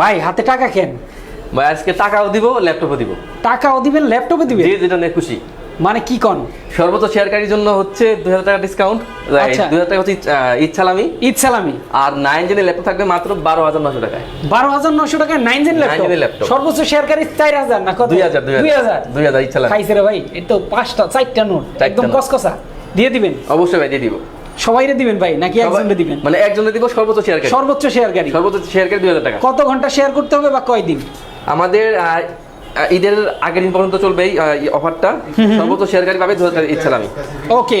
ভাই হাতে টাকা কেন? ভাই আজকে টাকাও দিব ল্যাপটপও দিব। টাকাও দিবেন ল্যাপটপে দিবেন? যে যেটা নিয়ে খুশি। মানে কি কন? সর্বোচ্চ শেয়ারকারীর জন্য হচ্ছে দুই হাজার টাকা ডিসকাউন্ট আচ্ছা। দুই হাজার টাকা হচ্ছে ইচ্ছালামি। সালামি আর নাইন জেনের ল্যাপটপ থাকবে মাত্র বারো হাজার নশো টাকায়। বারো হাজার নশো টাকায় নাইন জেন ল্যাপটপ। সর্বোচ্চ শেয়ারকারী চার হাজার না কত? দুই হাজার দুই হাজার। দুই হাজার। ইচ্ছালামি। খাইছে রে ভাই এই তো পাঁচটা চারটা নোট। একদম। কসকসা দিয়ে দিবেন? অবশ্যই ভাই দিয়ে দিব। সবাইরে দিবেন ভাই নাকি একজনকে দিবেন? মানে একজনে দিব সর্বোচ্চ শেয়ারকারী সর্বোচ্চ শেয়ারকারী সর্বোচ্চ শেয়ারকারী দুই হাজার টাকা। কত ঘণ্টা শেয়ার করতে হবে বা কয় দিন আমাদের ঈদের আগের দিন পর্যন্ত চলবে এই অফারটা। সর্বোচ্চ শেয়ারকারী পাবে দু হাজার ইচ্ছালামি ওকে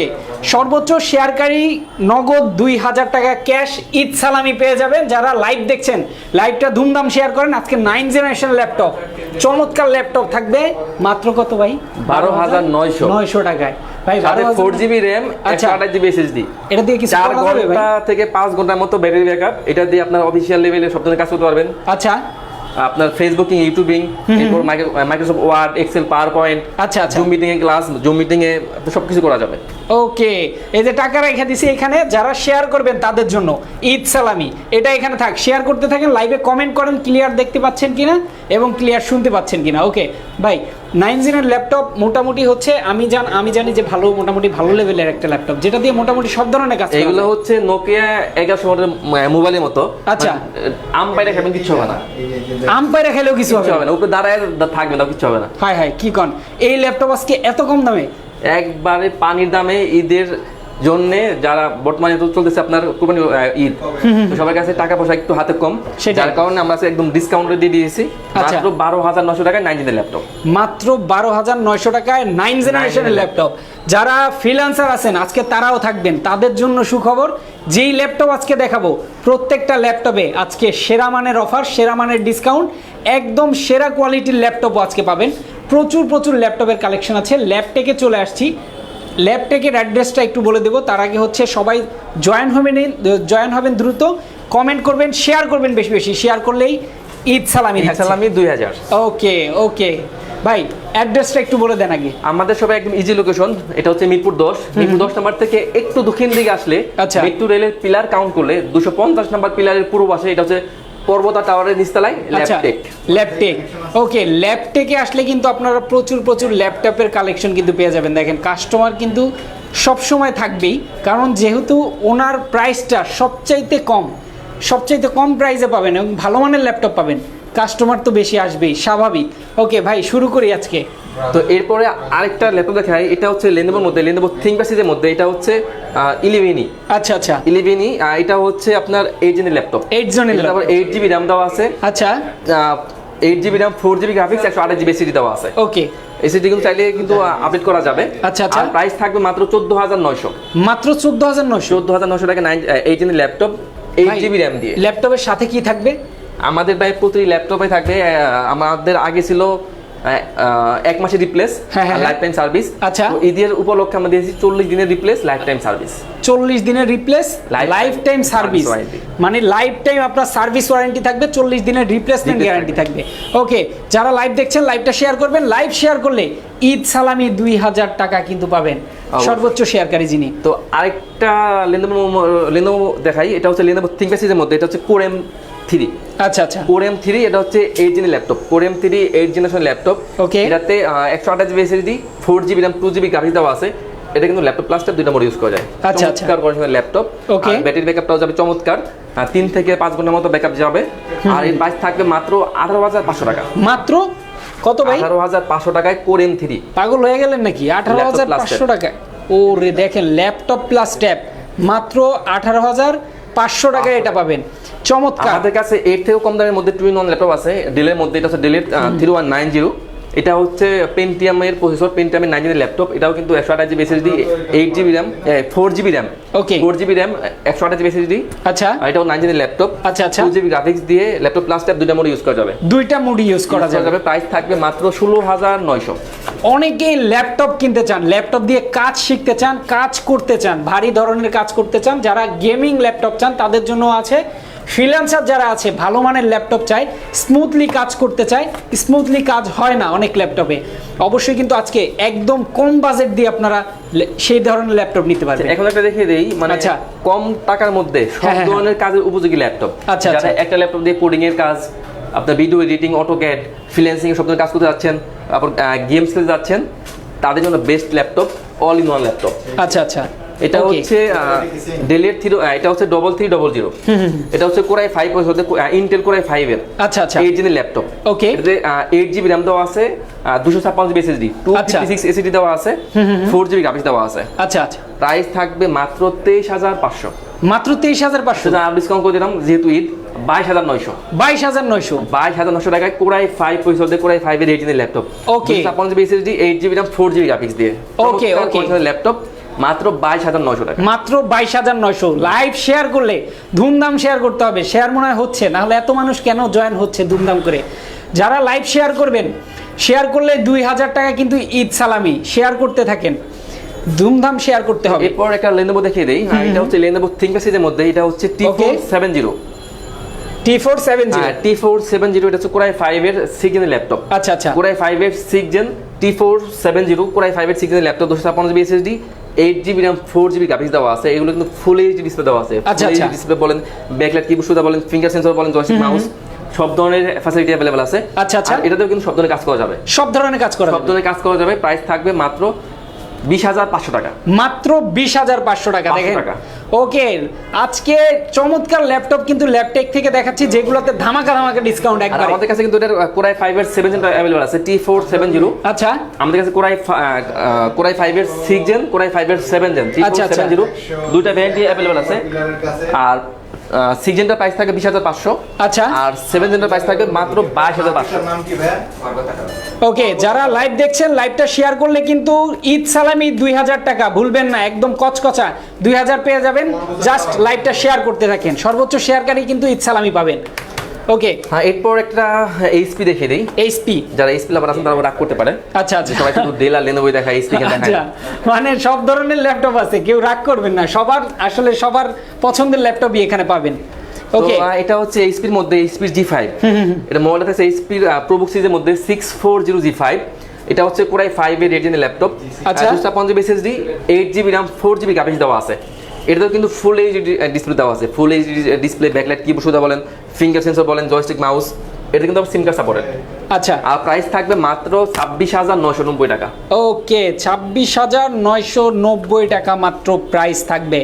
সর্বোচ্চ শেয়ারকারী নগদ দুই হাজার টাকা ক্যাশ ঈদ সালামি পেয়ে যাবেন। যারা লাইভ দেখছেন লাইভটা ধুমধাম শেয়ার করেন। আজকে নাইন জেনারেশন ল্যাপটপ চমৎকার ল্যাপটপ থাকবে। মাত্র কত ভাই? 12,900 নয়শো। নয়শো টাকায়। ভাই সাথে 12,000 ফোর জিবি র্যাম আচ্ছা। আঠাশ জিবি এসএসডি এটা দিয়ে কিছু চার ঘণ্টা থেকে পাঁচ ঘণ্টার মতো ব্যাটারি ব্যাকআপ এটা দিয়ে আপনার অফিসিয়াল লেভেলে সব ধরনের কাজ করতে পারবেন। আচ্ছা। আপনার ফেসবুকিং ইউটিউবিং এরপর Microsoft Word Excel PowerPoint আচ্ছা আচ্ছা। জুম মিটিং এ ক্লাস জুম মিটিং এ সব কিছু করা যাবে। ওকে এই যে টাকা রেখে দিছি এখানে যারা শেয়ার করবেন তাদের জন্য ঈদ সালামি এটা এখানে থাক। শেয়ার করতে থাকেন লাইভে কমেন্ট করেন ক্লিয়ার দেখতে পাচ্ছেন কিনা এবং ক্লিয়ার শুনতে পাচ্ছেন কিনা। ওকে ভাই নাইন জিনের ল্যাপটপ মোটামুটি হচ্ছে আমি জান আমি জানি যে ভালো মোটামুটি ভালো লেভেলের একটা ল্যাপটপ যেটা দিয়ে মোটামুটি সব ধরনের কাজ এগুলো হচ্ছে নোকিয়া এগারোশো মডেল মোবাইলের মতো। আচ্ছা। মানে, আম পাইরে খাবেন কিছু হবে না। আম পায়রা খেলেও কিছু হবে হবে না উপরে দাঁড়ায় থাকবে না কিছু হবে না। হাই হাই কি কন? এই ল্যাপটপ আজকে এত কম দামে? একবারে পানির দামে ঈদের জন্য যারা বর্তমানে তো চলতেছে আপনার কোরবানি ঈদ। সবার কাছে টাকা পয়সা একটু হাতে কম। যার কারণে আমরা একদম ডিসকাউন্টে দিয়ে দিয়েছি। মাত্র বারো হাজার নশো টাকায় নাইন জিনের ল্যাপটপ মাত্র বারো হাজার নয়শো টাকায় নাইন জেনারেশনের ল্যাপটপ যারা ফ্রিল্যান্সার আছেন আজকে তারাও থাকবেন। তাদের জন্য সুখবর যেই ল্যাপটপ আজকে দেখাবো প্রত্যেকটা ল্যাপটপে আজকে সেরা মানের অফার সেরা মানের ডিসকাউন্ট একদম সেরা কোয়ালিটির ল্যাপটপও আজকে পাবেন। প্রচুর প্রচুর ল্যাপটপের কালেকশন আছে। ল্যাপটেকে চলে আসছি। ল্যাপটেকের অ্যাড্রেসটা একটু বলে দেবো। তার আগে হচ্ছে সবাই জয়েন হবেন জয়েন হবেন দ্রুত। কমেন্ট করবেন শেয়ার করবেন বেশি বেশি। শেয়ার করলেই ঈদ সালামি থাকছে। সালামি দুই হাজার। ওকে ওকে। ভাই অ্যাড্রেসটা একটু বলে দেন আগে। আমাদের সবাই একদম ইজি লোকেশন এটা হচ্ছে মিরপুর দশ। মিরপুর দশ নাম্বার থেকে একটু দক্ষিণ দিকে আসলে আচ্ছা। মেট্রো রেলের পিলার কাউন্ট করলে দুশো পঞ্চাশ নাম্বার পিলারের পূর্ব পাশে এটা হচ্ছে পর্বতা টাওয়ারের নিচতলায় ল্যাপটেক ল্যাপটেক ওকে ল্যাপটেকে আসলে কিন্তু আপনারা প্রচুর প্রচুর ল্যাপটপের কালেকশন কিন্তু পেয়ে যাবেন। দেখেন কাস্টমার কিন্তু সব সময় থাকবেই কারণ যেহেতু ওনার প্রাইসটা সবচাইতে কম সবচাইতে কম প্রাইসে পাবেন এবং ভালো মানের ল্যাপটপ পাবেন কাস্টমার তো বেশি আসবেই স্বাভাবিক। ওকে ভাই শুরু করি আজকে। তো এরপরে আরেকটা ল্যাপটপ দেখাই এটা হচ্ছে লেনোভোর মধ্যে লেনোভো থিঙ্কপ্যাসিজের মধ্যে এটা হচ্ছে ইলেভেনই আচ্ছা আচ্ছা। ইলেভেনই এটা হচ্ছে আপনার এইট জেনের ল্যাপটপ। এইট জনের তারপর এইট জিবি র্যাম দেওয়া আছে। আচ্ছা। Eight GB RAM four GB graphics একশো আঠাশ জিবি এসিডি দেওয়া আছে। ওকে। এসিডি কিন্তু চাইলে কিন্তু আপডেট করা যাবে। আচ্ছা, আচ্ছা। আর প্রাইস থাকবে মাত্র চোদ্দ হাজার নয়শো। মাত্র চোদ্দ হাজার নশো চোদ্দ হাজার নশো টাকা নাইন এইট জেনের ল্যাপটপ এইট জিবি র্যাম দিয়ে। ল্যাপটপের সাথে কি থাকবে? আমাদের ভাই প্রতি ল্যাপটপে থাকবে আমাদের আগে ছিল এক মাসের রিপ্লেস হ্যাঁ, হ্যাঁ, লাইফ টাইম সার্ভিস আচ্ছা। ঈদের উপলক্ষে আমরা দিয়েছি চল্লিশ দিনের রিপ্লেস লাইফ টাইম সার্ভিস চল্লিশ দিনের রিপ্লেস লাইফ টাইম সার্ভিস মানে লাইফ টাইম আপনার সার্ভিস ওয়ারেন্টি থাকবে চল্লিশ দিনের রিপ্লেসমেন্ট গ্যারান্টি থাকবে। ওকে যারা লাইভ দেখছেন লাইভটা শেয়ার করবেন। লাইভ শেয়ার করলে ঈদ সালামি দুই হাজার টাকা কিন্তু পাবেন। সর্বোচ্চ শেয়ারকারী যিনি। তো আরেকটা লেনোভো লেনোভো দেখাই এটা হচ্ছে লেনোভো থিঙ্কপ্যাসিজের মধ্যে এটা হচ্ছে কোরেম থ্রি। আচ্ছা আচ্ছা। কোরেম থ্রি এটা হচ্ছে এইট জিনের laptop কোরেম three eight generation laptop Okay. এটাতে একশো আঠাশ GB SSD four GB RAM two GB graphics দেওয়া আছে। এটা কিন্তু ল্যাপটপ প্লাস দুইটা মোড ইউজ করা যায়। আচ্ছা, আচ্ছা। চমৎকার ল্যাপটপ. আর ব্যাটারি ব্যাকআপটাও যাবে চমৎকার। তিন থেকে পাঁচ ঘণ্টার মতো ব্যাকআপ যাবে। আর এর প্রাইস থাকবে মাত্র আঠারো হাজার পাঁচশো টাকা। মাত্র? কত ভাই? আঠারো হাজার পাঁচশো টাকায় কোরেম থ্রি। পাগল হয়ে গেলেন নাকি? আঠারো হাজার পাঁচশো টাকায়। ও রে দেখেন ল্যাপটপ প্লাস ট্যাব মাত্র আঠারো হাজার পাঁচশো টাকায় এটা পাবেন। চমৎকার। আমাদের কাছে এর থেকেও কম দামের মধ্যে টুইন ওয়ান ল্যাপটপ আছে। ডেলের মধ্যে এটা হচ্ছে ডেলের থ্রি ওয়ান নাইন জিরো এটা হচ্ছে পেন্টিয়ামের প্রসেসর পেন্টিয়ামের নাইন জিবি ল্যাপটপ এটাও কিন্তু একশো আঠাশ GB SSD eight GB RAM four GB RAM okay four GB RAM একশো আঠাশ জিবি এসএসডি আচ্ছা। এটাও নাইন জিবি ল্যাপটপ আচ্ছা, আচ্ছা। টু জিবি গ্রাফিক্স দিয়ে ল্যাপটপ প্লাস ট্যাব দুইটা মোড ইউজ করা যাবে। দুইটা মুডি ইউজ করা যাবে। প্রাইস থাকবে মাত্র ষোলো হাজার নয়শো। অনেকেই ল্যাপটপ কিনতে চান ল্যাপটপ দিয়ে কাজ শিখতে চান কাজ করতে চান ভারী ধরনের কাজ করতে চান যারা গেমিং ল্যাপটপ চান তাদের জন্য আছে ফ্রিল্যান্সার যারা আছে ভালো মানের ল্যাপটপ চাই স্মুথলি কাজ করতে চায় স্মুথলি কাজ হয় না অনেক ল্যাপটপে অবশ্যই কিন্তু আজকে একদম কম বাজেট দিয়ে আপনারা সেই ধরনের ল্যাপটপ নিতে পারবেন। এখন একটা দেখে দেই মানে আচ্ছা। কম টাকার মধ্যে সব হ্যাঁ, হ্যাঁ, ধরনের কাজের উপযোগী ল্যাপটপ আচ্ছা, যারা আচ্ছা। একটা ল্যাপটপ দিয়ে কোডিং এর কাজ আপনার video editing AutoCAD freelancing সব ধরনের কাজ করতে যাচ্ছেন তারপর গেমস খেলতে যাচ্ছেন তাদের জন্য best laptop all in one laptop আচ্ছা আচ্ছা। এটা. হচ্ছে ডেলের থ্রি এটা হচ্ছে ডবল থ্রি ডবল জিরো এটা হচ্ছে কোরাই ফাইভ হচ্ছে ইন্টেল কোরাই ফাইভ এর। আচ্ছা আচ্ছা। Eight GB laptop. এটাতে এইট জিবি র্যাম দেওয়া আছে দুশো ছাপ্পান্ন GB SSD two. Fifty six SSD দেওয়া আছে ফোর জিবি গ্রাফিক্স দেওয়া আছে। আচ্ছা আচ্ছা। প্রাইস থাকবে মাত্র তেইশ হাজার পাঁচশো। মাত্র তেইশ হাজার পাঁচশো? আর ডিসকাউন্ট করে দিলাম? যেহেতু ঈদ বাইশ হাজার নয়শো। বাইশ হাজার নয়শো। বাইশ হাজার নশো টাকায় কোরাই ফাইভ পয়সা কোরাই ফাইভ এর এইট জিবি ল্যাপটপ Okay. ছাপ্পান্ন GB SSD eight GB RAM four GB graphics দিয়ে। Okay, okay. ল্যাপটপ মাত্র বাইশ হাজার নয়শো টাকা। মাত্র বাইশ হাজার নয়শো। লাইভ শেয়ার করলে ধুমধাম শেয়ার করতে হবে। শেয়ার মনে হয় হচ্ছে না হলে এত মানুষ কেন জয়েন হচ্ছে ধুমধাম করে? যারা লাইভ শেয়ার করবেন শেয়ার করলে দুই হাজার টাকা কিন্তু ঈদ সালামি। শেয়ার করতে থাকেন। ধুমধাম শেয়ার করতে হবে। এরপর একটা লেনোভো দেখিয়ে দেই। এটা হচ্ছে লেনোভো থিঙ্কপ্যাড সিরিজের মধ্যে এটা হচ্ছে T seven zero T four seven zero T four seven zero এটা হচ্ছে কোরাই ফাইভ এর সিক্স ল্যাপটপ আচ্ছা আচ্ছা। কোরাই ফাইভ এর six gen T four seven zero core i five এর সিক্স ল্যাপটপ দুশো ছাপ্পান্ন GB SSD eight GB RAM four GB graphics দেওয়া আছে। এগুলো কিন্তু ফুল এইচডি ডিসপ্লে দেওয়া আছে। আচ্ছা, আচ্ছা। ডিসপ্লে বলেন ব্যাকলাইট কিবোর্ড সুবিধা বলেন ফিঙ্গার সেন্সর বলেন জয়স্টিক মাউস সব ধরনের ফ্যাসিলিটি অ্যাভেলেবল আছে। আচ্ছা, আচ্ছা। এটাতেও কিন্তু সব ধরনের কাজ করা যাবে। সব ধরনের কাজ করা সব ধরনের কাজ করা যাবে। প্রাইস থাকবে মাত্র বিশ হাজার পাঁচশো টাকা। মাত্র বিশ হাজার পাঁচশো টাকা দেখেন। ওকে আজকে চমৎকার ল্যাপটপ কিন্তু ল্যাপটেক থেকে দেখাচ্ছি যেগুলোতে ধামাকা ধামাকা ডিসকাউন্ট একবারে। আমাদের কাছে কিন্তু এটা কোরাই ফাইভ এর সেভেন জেন অ্যাভেলেবল আছে টি ফোর সেভেন জিরো আচ্ছা। আমাদের কাছে core i core i five এর six gen core i five এর সেভেন জেন আচ্ছা। সেভেন জিরো দুইটা ভ্যারাইটি অ্যাভেলেবল আছে। আর সিক্স জেনটার প্রাইস থাকে বিশ হাজার পাঁচশো। আচ্ছা। আর সেভেন জেনটার প্রাইস থাকে মাত্র বাইশ হাজার পাঁচশো। নাম কি ভাই ওকে যারা লাইভ দেখছেন লাইভটা শেয়ার করলে কিন্তু ঈদ সালামি দুই হাজার টাকা। ভুলবেন না একদম কচকচা। দুই হাজার পেয়ে যাবেন। জাস্ট লাইভটা শেয়ার করতে থাকেন। সর্বোচ্চ শেয়ারকারী কিন্তু ঈদ সালামি পাবেন। ওকে হ্যাঁ এরপর একটা এইচপি দেখিয়ে দিই। এইচপি যারা এইচপি লাভার আছেন তারা রাগ করতে পারে আচ্ছা আচ্ছা। সবাই শুধু ডেল আর লেনোভো দেখায় এইচপি কে দেখায়। আচ্ছা মানে সব ধরনের ল্যাপটপ আছে কেউ রাগ করবেন না। সবার আসলে সবার পছন্দের ল্যাপটপই এখানে পাবেন। ওকে এটা হচ্ছে এইচপির মধ্যে এইচপির জি ফাইভ এটা মোবাইলটা থাকছে এইচপির প্রবুক সিরিজের মধ্যে six four zero G five এটা হচ্ছে কোরাই ফাইভ এর রেডিয়ানের ল্যাপটপ। আচ্ছা। দুশো GB SSD eight GB RAM four GB graphics দেওয়া আছে। এটাতেও কিন্তু ফুল এইচ ডিসপ্লে দেওয়া আছে। Full H display backlight keyboard সুবিধা বলেন ফিঙ্গার সেন্সর বলেন জয়স্টিক মাউস এটা কিন্তু সিম কার্ড সাপোর্টেড আচ্ছা। আর প্রাইস থাকবে মাত্র ছাব্বিশ হাজার নশো নব্বই টাকা। ওকে ছাব্বিশ হাজার নয়শো নব্বই টাকা মাত্র প্রাইস থাকবে।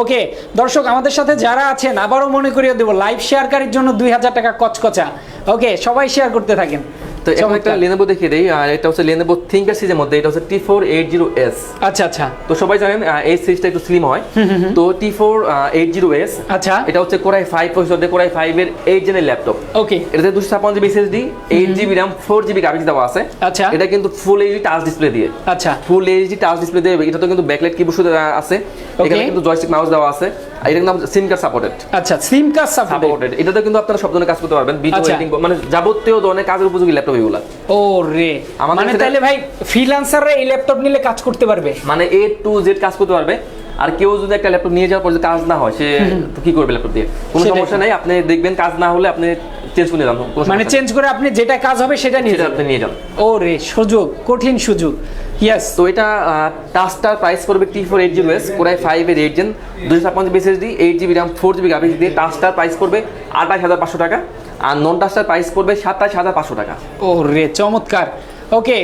ওকে দর্শক আমাদের সাথে যারা আছেন আবারও মনে করিয়ে দেবো লাইভ শেয়ারকারীর জন্য দুই হাজার টাকা কচকচা। ওকে সবাই শেয়ার করতে থাকেন। তো এখন একটা। লেনোভো দেখিয়ে দেই আর এটা হচ্ছে লেনোভো থিঙ্কার সিরিজের মধ্যে এটা হচ্ছে T four eight zero S আচ্ছা আচ্ছা। তো সবাই জানেন এই সিরিজটা একটু স্লিম হয়। তো T four eight zero S আচ্ছা। এটা হচ্ছে কোরাই ফাইভ প্রসেসর দিয়ে কোরাই ফাইভ এর এইট জেনের ল্যাপটপ ওকে এটাতে দুশো ছাপ্পান্ন GB SSD eight GB RAM four GB graphics দেওয়া আছে। আচ্ছা। এটা কিন্তু ফুল এইচডি টাচ ডিসপ্লে দিয়ে। আচ্ছা। ফুল এইচডি টাচ ডিসপ্লে দিয়ে এটা তো কিন্তু ব্যাকলাইট কিবোর্ড আছে। এখানে. কিন্তু জয়স্টিক মাউস দেওয়া আছে। আর এটা কিন্তু সিম কার্ড সাপোর্টেড। আচ্ছা সিম কার্ড সাপোর্টেড। এটাতে কিন্তু আপনারা সব ধরনের কাজ করতে পারবেন ভিডিও আচ্ছা। এডিটিং মানে যাবতীয় ধরনের কাজের উপযোগী ল্যাপটপ এগুলা। ও রে। মানে তাহলে ভাই ফ্রিল্যান্সাররা এই ল্যাপটপ নিলে কাজ করতে পারবে? মানে এ টু জেড কাজ করতে পারবে। আর কেউ যদি একটা ল্যাপটপ নিয়ে যাওয়ার পর যদি কাজ না হয় সে কি করবে ল্যাপটপ দিয়ে? কোনো সমস্যা নাই আপনি দেখবেন কাজ না হলে আপনি চেঞ্জ করে যান মানে চেঞ্জ করে আপনি যেটা কাজ হবে সেটা নিয়ে সেটা নিয়ে যান। ও রে সুযোগ কঠিন সুযোগ। ইয়েস তো এটা টাচটার প্রাইস পড়বে T four eight zero S core i five এর এইট জেন দুশো ছাপ্পান্ন GB SSD eight GB RAM four GB graphics দিয়ে টাচটার প্রাইস পড়বে আঠাশ হাজার পাঁচশো টাকা আর নন টাচটার প্রাইস পড়বে সাতাশ হাজার পাঁচশো টাকা। ও রে চমৎকার। ওকে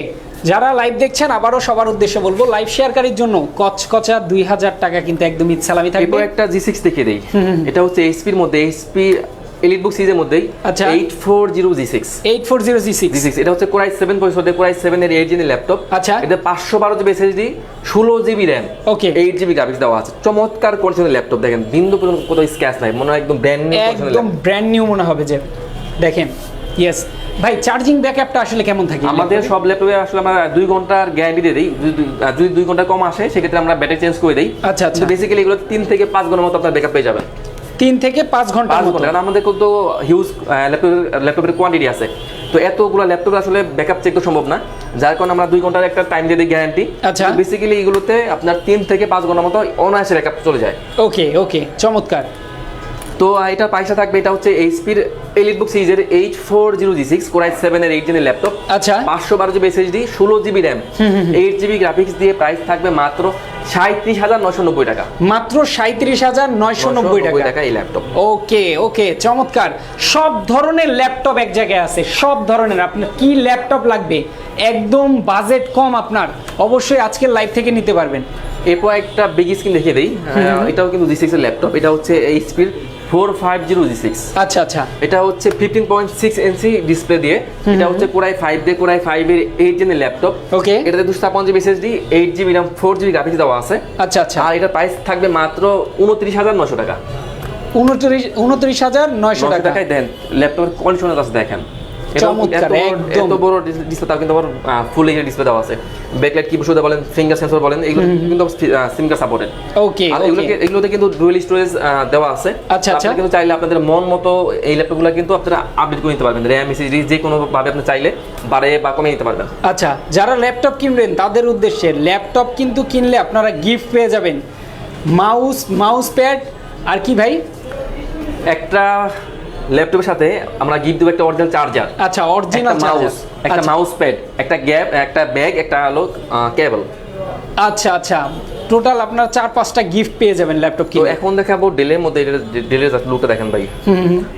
যারা লাইভ দেখছেন আবারও সবার উদ্দেশ্যে বলব লাইভ শেয়ারকারীর জন্য কচকচা দুই হাজার টাকা কিন্তু একদম সালামি থাকবে। একটা জি সিক্স দেখিয়ে দেই। এটা হচ্ছে এইচপির মধ্যে এইচপি এলিট বুক সিরিজের মধ্যে আচ্ছা। Eight four zero G six eight four zero G six G six এটা হচ্ছে কোরাই সেভেন পয়সা কোরাই সেভেন এর এইট জিনের ল্যাপটপ আচ্ছা। এটা পাঁচশো বারো জিবি এসএসডি ষোলো GB RAM Okay. Eight GB graphics দেওয়া আছে। চমৎকার কন্ডিশনের ল্যাপটপ দেখেন বিন্দু পর্যন্ত কোথাও স্ক্যাচ নাই মনে হয় একদম ব্র্যান্ড নিউ একদম ব্র্যান্ড নিউ মনে হবে যে দেখেন ইয়েস ভাই চার্জিং ব্যাকআপটা আসলে কেমন থাকে? আমাদের সব ল্যাপটপে আসলে আমরা দুই ঘণ্টার গ্যারান্টি দিয়ে দিই যদি দুই- যদি দুই ঘণ্টা কম আসে সেক্ষেত্রে আমরা ব্যাটারি চেঞ্জ করে দিই। আচ্ছা, আচ্ছা। বেসিক্যালি এগুলো তিন থেকে পাঁচ ঘণ্টার মতো আপনার ব্যাকআপ পেয়ে যাবেন। তিন থেকে পাঁচ ঘণ্টা পাঁচ ঘণ্টা কারণ আমাদের কিন্তু হিউজ ল্যাপটপের ল্যাপটপের কোয়ান্টিটি আছে। তো এতগুলো ল্যাপটপ আসলে ব্যাকআপ চেক তো সম্ভব না যার কারণে আমরা দুই ঘণ্টার একটা টাইম দিয়ে দিই গ্যারান্টি আচ্ছা। বেসিক্যালি এগুলোতে আপনার তিন থেকে পাঁচ ঘণ্টার মতো অনায়াসে ব্যাকআপ চলে যায়। ওকে ওকে চমৎকার। তো এটা পয়সা থাকবে এটা হচ্ছে এইচপির এলিট বুক সিরিজের eight four zero G six core i seven এর এইট জেনের ল্যাপটপ আচ্ছা। পাঁচশো বারো জিবি এসএসডি ষোলো GB RAM eight GB graphics দিয়ে প্রাইস থাকবে মাত্র সাঁত্রিশ হাজার নব্বই টাকা। মাত্র সাঁত্রিশ হাজার নয়শো নব্বই টাকা। এই ল্যাপটপ ওকে ওকে চমৎকার। সব ধরনের ল্যাপটপ এক জায়গায় আছে সব ধরনের। আপনার কি ল্যাপটপ লাগবে? একদম বাজেট কম আপনার। অবশ্যই আজকের লাইভ থেকে নিতে পারবেন। এরপর একটা বিগ স্ক্রিন দেখিয়ে দিই। এটাও কিন্তু জি সিক্স এর ল্যাপটপ এটা হচ্ছে এইচপির four five zero G six আচ্ছা আচ্ছা। এটা হচ্ছে fifteen point six inch display দিয়ে এটা হচ্ছে কোরাই ফাইভ দিয়ে কোরাই ফাইভ এর এইট জেনের ল্যাপটপ ওকে এটাতে দুশো ছাপ্পান্ন GB SSD eight GB RAM four GB graphics দেওয়া আছে। আচ্ছা আচ্ছা। আর এটার প্রাইস থাকবে মাত্র উনত্রিশ হাজার নশো টাকা। উনত্রিশ উনত্রিশ হাজার নয়শো টাকা। টাকায় দেন ল্যাপটপের কন্ডিশনের কাছে দেখেন। চমৎকার, এত বড়- একদম। এত বড় ডিসপ্লে তাও কিন্তু আবার ফুল এইচডি ডিসপ্লে দেওয়া আছে। ব্যাকলাইট কি বসে বলেন ফিঙ্গার সেন্সর বলেন এগুলো কিন্তু সিমকার সাপোর্টেড ওকে আর এগুলোকে এগুলোতে কিন্তু ডুয়েল স্টোরেজ দেওয়া আছে। আচ্ছা, আচ্ছা। আপনারা কিন্তু চাইলে আপনাদের মন মতো এই ল্যাপটপগুলো কিন্তু আপনারা আপডেট করে নিতে পারবেন। র্যাম এসএসডি যে কোনো ভাবে আপনি চাইলে বাড়ে বা কমিয়ে নিতে পারবেন। আচ্ছা যারা ল্যাপটপ কিনবেন তাদের উদ্দেশ্যে ল্যাপটপ কিন্তু কিনলে আপনারা গিফট পেয়ে যাবেন। মাউস মাউস প্যাড আর কি ভাই? একটা ল্যাপটপের সাথে আমরা গিফট দেবো একটা অরিজিনাল চার্জার আচ্ছা অরিজিনাল মাউস একটা মাউস প্যাড একটা গ্যাপ একটা ব্যাগ একটা হলো কেবল আচ্ছা আচ্ছা। টোটাল আপনার চার পাঁচটা গিফট পেয়ে যাবেন ল্যাপটপ কিনে। এখন দেখাবো ডেলের মধ্যে এটা ডেলের লুকটা দেখেন ভাই।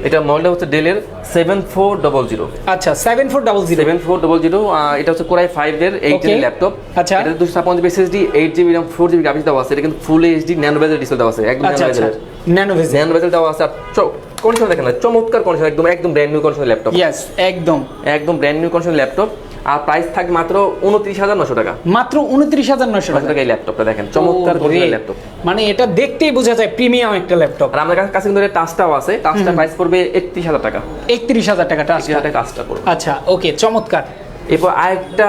এটা মডেলটা হচ্ছে ডেলের সেভেন ফোর ডবল জিরো আচ্ছা seven four double zero seven four double zero এটা হচ্ছে কোরাই ফাইভ এর এইট. GB laptop. আচ্ছা। এটা দুশো ছাপ্পান্ন GB SSD eight GB RAM four GB graphics দেওয়া আছে। এটা কিন্তু ফুল এইচডি ন্যানো বেজের ডিসপ্লে দেওয়া আছে একদম আচ্ছা ন্যানো আচ্ছা। ন্যানো ভেজেল ন্যানো বেজেল দেওয়া আছে আর কন্ডিশন দেখেন না চমৎকার কন্ডিশন একদম একদম brand new condition laptop yes একদম। একদম ব্র্যান্ড নিউ কন্ডিশন ল্যাপটপ আর প্রাইস থাকবে মাত্র উনত্রিশ হাজার নশো টাকা। মাত্র উনত্রিশ হাজার নশো টাকা এই ল্যাপটপটা দেখেন চমৎকার ল্যাপটপ মানে এটা দেখতেই বোঝা যায় প্রিমিয়াম একটা ল্যাপটপ আর আমাদের কাছে কিন্তু টাচটাও আছে টাচটা প্রাইস পড়বে একত্রিশ হাজার টাকা। একত্রিশ হাজার টাকা টাচটা কাজটা পড়বে। আচ্ছা ওকে চমৎকার। এরপর আরেকটা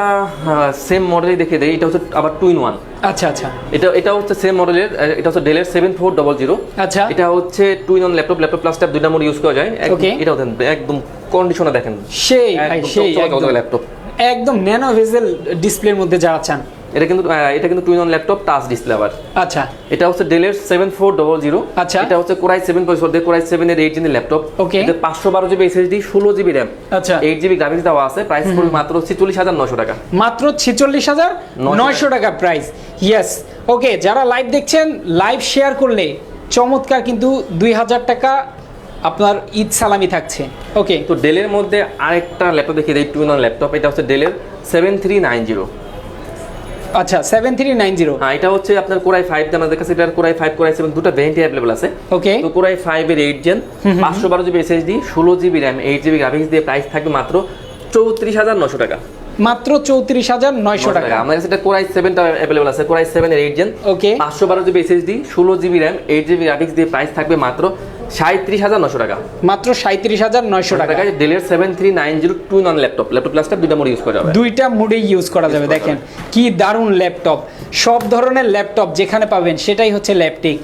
সেম মডেলই দেখে দেয় এটা হচ্ছে আবার টু ইন ওয়ান আচ্ছা আচ্ছা। এটা এটা হচ্ছে সেম মডেলের এটা হচ্ছে ডেলের সেভেন ফোর ডবল জিরো আচ্ছা। এটা হচ্ছে two in one laptop laptop plus tab দুইটা মোড ইউজ করা যায়. এটাও দেন একদম কন্ডিশনে দেখেন। সেই সেই। ল্যাপটপ একদম। ন্যানো ভেজেল ডিসপ্লের মধ্যে যারা চান এটা কিন্তু এটা কিন্তু two in one laptop touch display আবার। আচ্ছা। এটা হচ্ছে ডেলের সেভেন ফোর ডবল জিরো আচ্ছা। এটা হচ্ছে কোরাই সেভেন দিয়ে কোরাই সেভেন এর এইট জিবি ল্যাপটপ Okay. এটা পাঁচশো বারো জিবি এসএসডি ষোলো জিবি র্যাম আচ্ছা। এইট জিবি গ্রাফিক্স দেওয়া আছে প্রাইস পড়বে মাত্র ছিচল্লিশ হাজার নশো টাকা। মাত্র ছেচল্লিশ হাজার নয়শো টাকা। প্রাইস ইয়েস ওকে যারা লাইভ দেখছেন লাইভ শেয়ার করলে চমৎকার কিন্তু দুই হাজার টাকা আপনার ঈদ সালামি থাকছে। ওকে তো ডেলের মধ্যে আরেকটা ল্যাপটপ দেখিয়ে দিই টু ল্যাপটপ এটা হচ্ছে ডেলের সেভেন থ্রি নাইন জিরো আচ্ছা সেভেন থ্রি নাইন জিরো হ্যাঁ এটা হচ্ছে আপনার কোরাই ফাইভ আমাদের কাছে এটার কোরাই ফাইভ কোরাই সেভেন দুটো ভ্যারিয়েন্টি অ্যাভেলেবল আছে। ওকে তো কোরাই ফাইভ এর এইট জেন পাঁচশো বারো জিবি এসএসডি ষোলো GB RAM eight GB graphics দিয়ে প্রাইস থাকবে মাত্র চৌত্রিশ হাজার নশো টাকা। মাত্র চৌত্রিশ হাজার নয়শো টাকা। আমাদের কাছে এটা কোরাই সেভেনটা অ্যাভেলেবল আছে কোরাই সেভেন এর এইট জেন ওকে পাঁচশো বারো জিবি এসএসডি ষোলো GB RAM eight GB graphics দিয়ে প্রাইস থাকবে মাত্র সাঁত্রিশ হাজার নশো টাকা। মাত্র সাঁত্রিশ হাজার নয়শো টাকা। ডেলের seven three nine zero two non laptop laptop প্লাসটা দুইটা মোড ইউজ করা যাবে। দুইটা মুডে ইউজ করা যাবে দেখেন। কি দারুণ ল্যাপটপ সব ধরনের ল্যাপটপ যেখানে পাবেন সেটাই হচ্ছে ল্যাপটিক